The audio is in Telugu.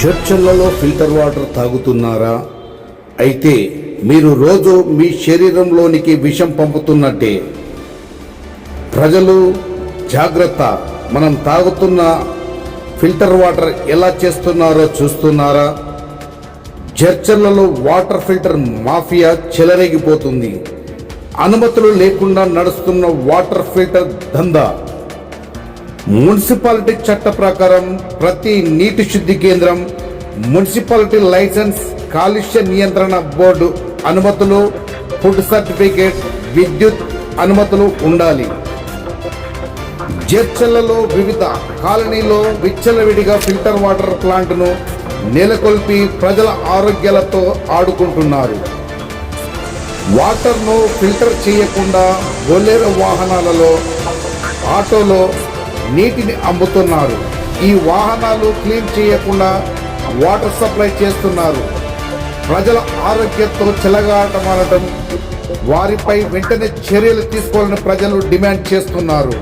చర్చలలో ఫిల్టర్ వాటర్ తాగుతున్నారా? అయితే మీరు రోజు మీ శరీరంలోనికి విషం పంపుతున్నట్టే. ప్రజలు జాగ్రత్త మనం తాగుతున్న ఫిల్టర్ వాటర్ ఎలా చేస్తున్నారో చూస్తున్నారా? చర్చలలో వాటర్ ఫిల్టర్ మాఫియా చెలరేగిపోతుంది. అనుమతులు లేకుండా నడుస్తున్న వాటర్ ఫిల్టర్ దందా మున్సిపాలిటీ చట్ట ప్రకారం ప్రతి నీటి శుద్ధి కేంద్రం మున్సిపాలిటీ లైసెన్స్ కాలుష్య నియంత్రణ బోర్డు అనుమతులు ఫుడ్ సర్టిఫికేట్ విద్యుత్ అనుమతులు ఉండాలి. జర్చలలో వివిధ కాలనీలో విచ్చలవిడిగా ఫిల్టర్ వాటర్ ప్లాంట్ను నెలకొల్పి ప్రజల ఆరోగ్యాలతో ఆడుకుంటున్నారు. వాటర్ను ఫిల్టర్ చేయకుండా బొలెరో వాహనాలలో ఆటోలో నీటిని అమ్ముతున్నారు. ఈ వాహనాలు క్లీన్ చేయకుండా వాటర్ సప్లై చేస్తున్నారు. ప్రజల ఆరోగ్యంతో చెలగాటమాడటం వారిపై వెంటనే చర్యలు తీసుకోవాలని ప్రజలు డిమాండ్ చేస్తున్నారు.